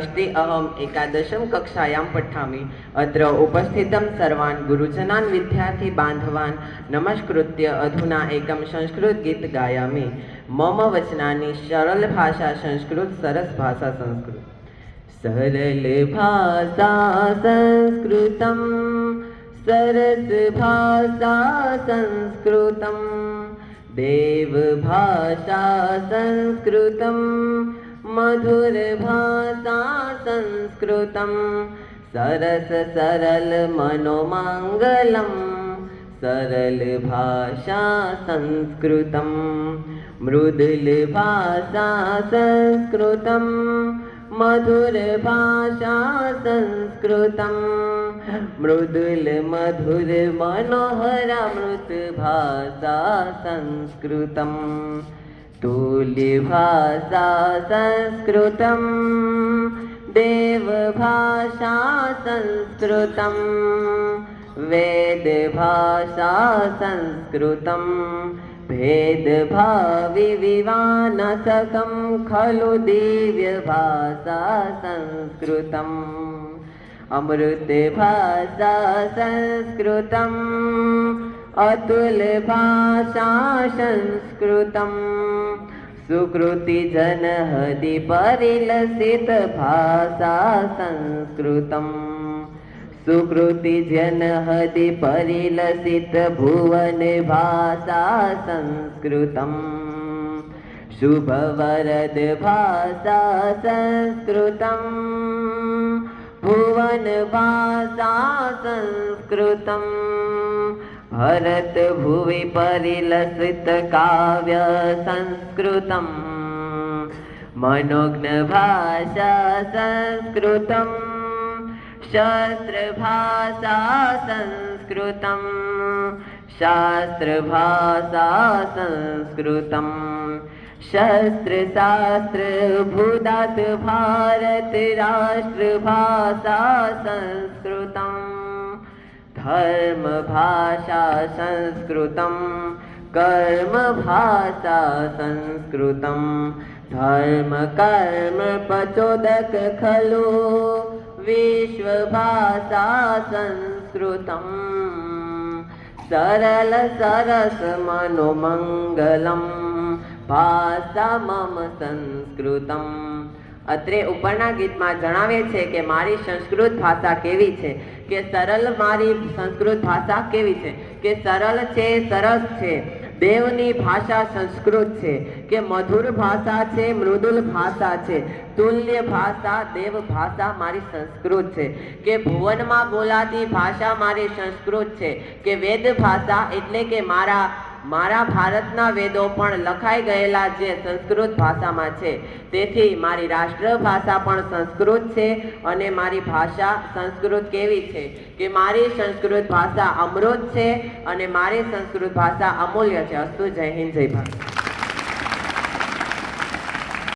अस्ति अहम् एकादशं कक्षायां पठामि अत्र उपस्थितं सर्वान् गुरुजनान् विद्यार्थिबान्धवान् नमस्कृत्य अधुना एकं संस्कृतगीत गायामि मम वचनानि सरलभाषा संस्कृत सरसभाषा संस्कृत सरलभाषा संस्कृतं सरसभाषा संस्कृतं देवभाषा संस्कृतं मधुरभाषा संस्कृतं सरस सरल मनोमङ्गलं सरलभाषा संस्कृतं मृदुलभाषा संस्कृतं मधुरभाषा संस्कृतं मृदुल मधुर मनोहरा मृतभाषा संस्कृतम् तुल्यभाषा संस्कृतं देवभाषा संस्कृतं वेदभाषा संस्कृतं भेदभाविविवानसकं खलु दिव्यभाषा संस्कृतम् अमृतभाषा संस्कृतम् अतुलभाषा संस्कृतम् सुकृतिजनहदि परिलसितभाषा संस्कृतम् सुकृतिजनहदि परिलसितभुवनभाषा संस्कृतम् शुभवरदभाषा संस्कृतम् भुवनभाषा संस्कृतम् भरतभुवि परिलसितकाव्यसंस्कृतम् मनोज्ञभाषा काव्य संस्कृतम्। मनोग्नभाषा संस्कृतम्। शस्त्रभाषा संस्कृतम्। शास्त्रभाषा संस्कृतं शस्त्रशास्त्रभूतात् भारतराष्ट्रभाषा संस्कृतम्। धर्मभाषा संस्कृतं कर्मभाषा संस्कृतं धर्म खलु विश्वभाषा संस्कृतं। सरलसरसमनोमङ्गलं भाषा मम संस्कृतम् અત્રે ઉપરના ગીતમાં જણાવે છે કે મારી સંસ્કૃત ભાષા કેવી છે? કે સરળ મારી સંસ્કૃત ભાષા કેવી છે? કે સરળ છે, સરસ છે? દેવની ભાષા સંસ્કૃત છે. કે મધુર ભાષા છે, મૃદુલ ભાષા છે? તુલ્ય ભાષા, દેવ ભાષા મારી સંસ્કૃત છે. કે ભુવનમાં બોલાતી ભાષા મારી સંસ્કૃત છે? કે વેદ ભાષા એટલે કે મારા મારા ભારતના વેદો પણ લખાઈ ગયેલા જે સંસ્કૃત ભાષામાં છે. તેથી મારી રાષ્ટ્રભાષા પણ સંસ્કૃત છે અને મારી ભાષા સંસ્કૃત કેવી છે? કે મારી સંસ્કૃત ભાષા અમૃત છે અને મારી સંસ્કૃત ભાષા અમૂલ્ય છે. અસ્તુ જય હિન્દ, જય ભારત.